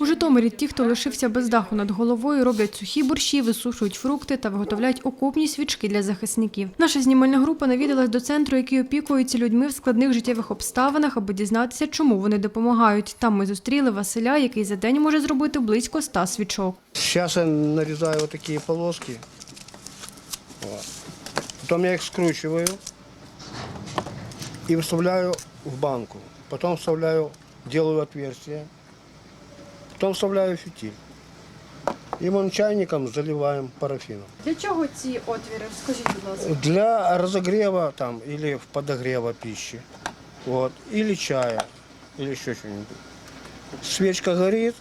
У Житомирі ті, хто лишився без даху над головою, роблять сухі борщі, висушують фрукти та виготовляють окопні свічки для захисників. Наша знімальна група навідалась до центру, який опікується людьми в складних життєвих обставинах, аби дізнатися, чому вони допомагають. Там ми зустріли Василя, який за день може зробити близько ста свічок. Сейчас я нарезаю вот такие полоски. Вот. Потом я их скручиваю и вставляю в банку. Потом вставляю, делаю отверстие. Потом вставляю фитиль. И вон чайником заливаем парафином. Для чого ці отвіри? Скажіть, будь ласка. Для разогрева там или в подогрева пищи. Вот. Или чая. Или еще что-нибудь. Свечка горит,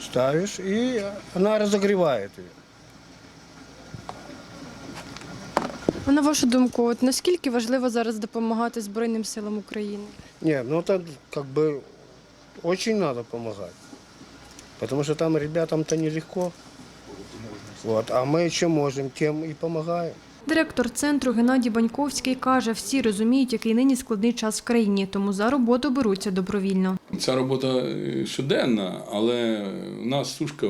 ставишь, и она разогревает ее. А на вашу думку, от наскільки важливо зараз допомагати Збройним силам України? Не, ну это как бы очень надо помогать. Потому что там ребятам-то нелегко. Вот. А мы чем можем, тем и помогаем. Директор центру Геннадій Баньковський каже, всі розуміють, який нині складний час в країні, тому за роботу беруться добровільно. Ця робота е, щоденна, але у нас сушка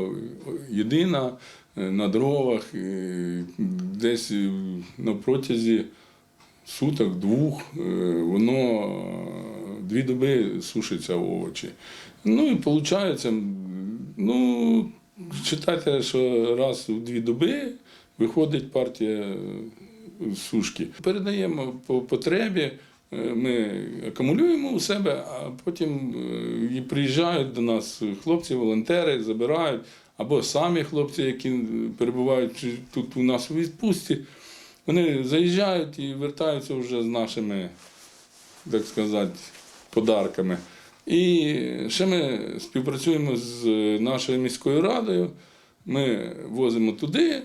єдина е, на дровах, е, десь на протязі суток, двох, воно дві доби сушиться овочі. Ну і виходить, ну, вважайте, що раз у дві доби виходить партія е, сушки. Передаємо по потребі. Е, Ми акумулюємо у себе, а потім е, і приїжджають до нас хлопці, волонтери, забирають, або самі хлопці, які перебувають тут у нас у відпустці. Вони заїжджають і вертаються вже з нашими, так сказати, подарками. І ще ми співпрацюємо з нашою міською радою. Ми возимо туди,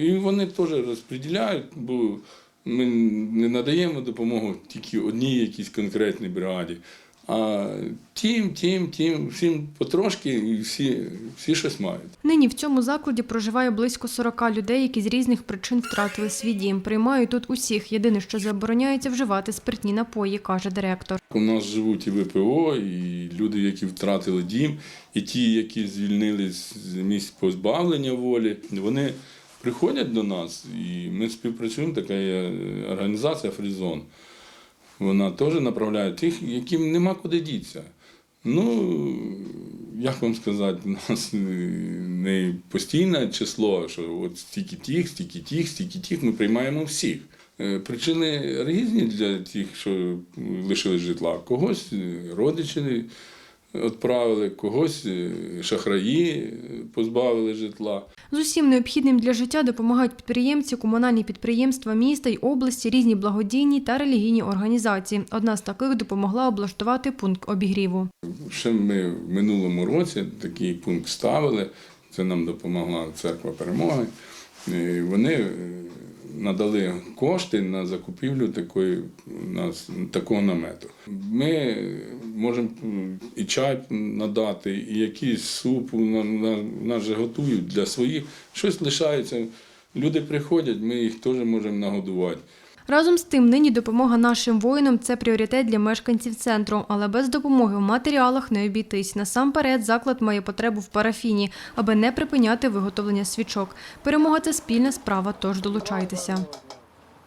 і вони теж розподіляють, бо ми не надаємо допомогу тільки одній якійсь конкретній бригаді, а тим, тим, тим, всім потрошки і всі, всі щось мають. Нині в цьому закладі проживає близько 40 людей, які з різних причин втратили свій дім. Приймають тут усіх. Єдине, що забороняється вживати спиртні напої, каже директор. У нас живуть і ВПО, і люди, які втратили дім, і ті, які звільнились з місць позбавлення волі, вони приходять до нас, і ми співпрацюємо. Така є організація Фрізон. Вона теж направляє тих, яким нема куди дітися. Ну, як вам сказати, у нас не постійне число, що от стільки тих, стільки тих, стільки тих, ми приймаємо всіх. Е, Причини різні для тих, що лишили житла. Когось родичі відправили, когось е, шахраї е, позбавили житла. З усім необхідним для життя допомагають підприємці, комунальні підприємства міста й області, різні благодійні та релігійні організації. Одна з таких допомогла облаштувати пункт обігріву. Ще ми в минулому році такий пункт ставили. Це нам допомогла церква перемоги. І Вони е, надали кошти на закупівлю такої, на такого намету. Ми можемо і чай надати, і якийсь суп на- на- нас же готують для своїх. Щось лишається. Люди приходять, ми їх теж можемо нагодувати. Разом з тим, нині допомога нашим воїнам це пріоритет для мешканців центру, але без допомоги в матеріалах не обійтись. Насамперед, заклад має потребу в парафіні, аби не припиняти виготовлення свічок. Перемога це спільна справа, тож долучайтеся.